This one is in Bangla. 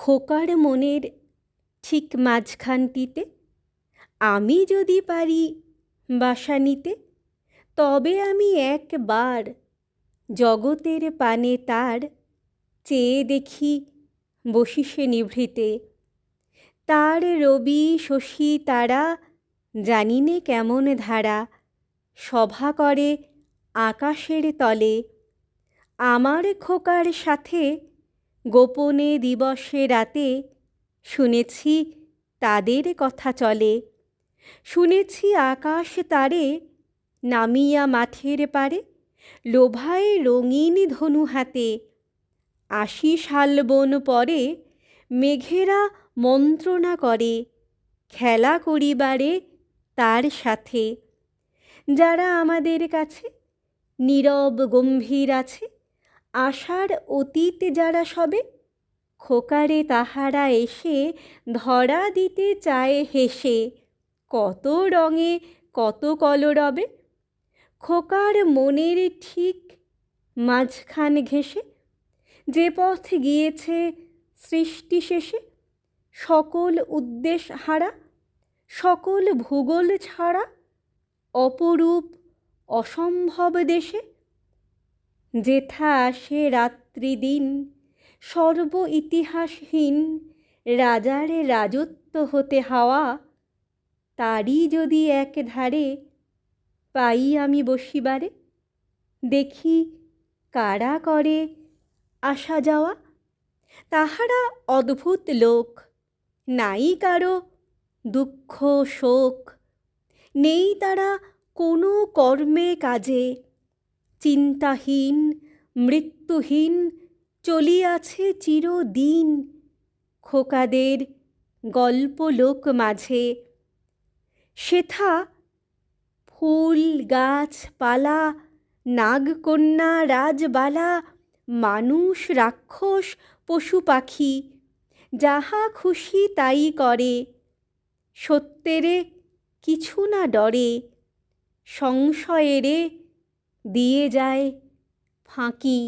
খোকার মনের ঠিক মাঝখানটিতে, আমি যদি পারি বাসা নিতে, তবে আমি একবার জগতের পানে তার চেয়ে দেখি বসিসে নিভৃতে। তার রবি শশী তারা জানি নে কেমন ধারা, সভা করে আকাশের তলে। আমার খোকার সাথে গোপনে দিবসে রাতে শুনেছি তাদের কথা চলে। শুনেছি আকাশ তারে নামিয়া মাঠের পারে, লোভায় রঙিন ধনু হাতে। আশি শালবন পরে মেঘেরা মন্ত্রণা করে, খেলা করিবারে তার সাথে। যারা আমাদের কাছে নীরব গম্ভীর আছে আশার অতীত যারা সবে, খোকারে তাহারা এসে ধরা দিতে চায় হেসে, কত রঙে, কত কলরবে। খোকার মনের ঠিক মাঝখান ঘেঁষে, যে পথ গিয়েছে সৃষ্টি শেষে, সকল উদ্দেশ হারা, সকল ভূগোল ছাড়া, অপরূপ অসম্ভব দেশে। যেথা আসে রাত্রি দিন সর্ব ইতিহাসহীন রাজারে রাজত্ব হতে হাওয়া, তারই যদি এক ধারে পাই আমি বসিবারে। দেখি কারা করে আসা যাওয়া, তাহারা অদ্ভুত লোক, নাই কারও দুঃখ শোক, নেই তারা কোনো কর্মে কাজে। চিন্তাহীন, মৃত্যুহীন, চলিয়াছে চিরদিন। খোকাদের গল্পলোক মাঝে সেথা ফুল গাছপালা নাগকন্যা রাজবালা, মানুষ রাক্ষস পশু পাখি, যাহা খুশি তাই করে। সত্যেরে কিছু না ডরে, সংশয়েরে দিয়ে যায় ফাঁকি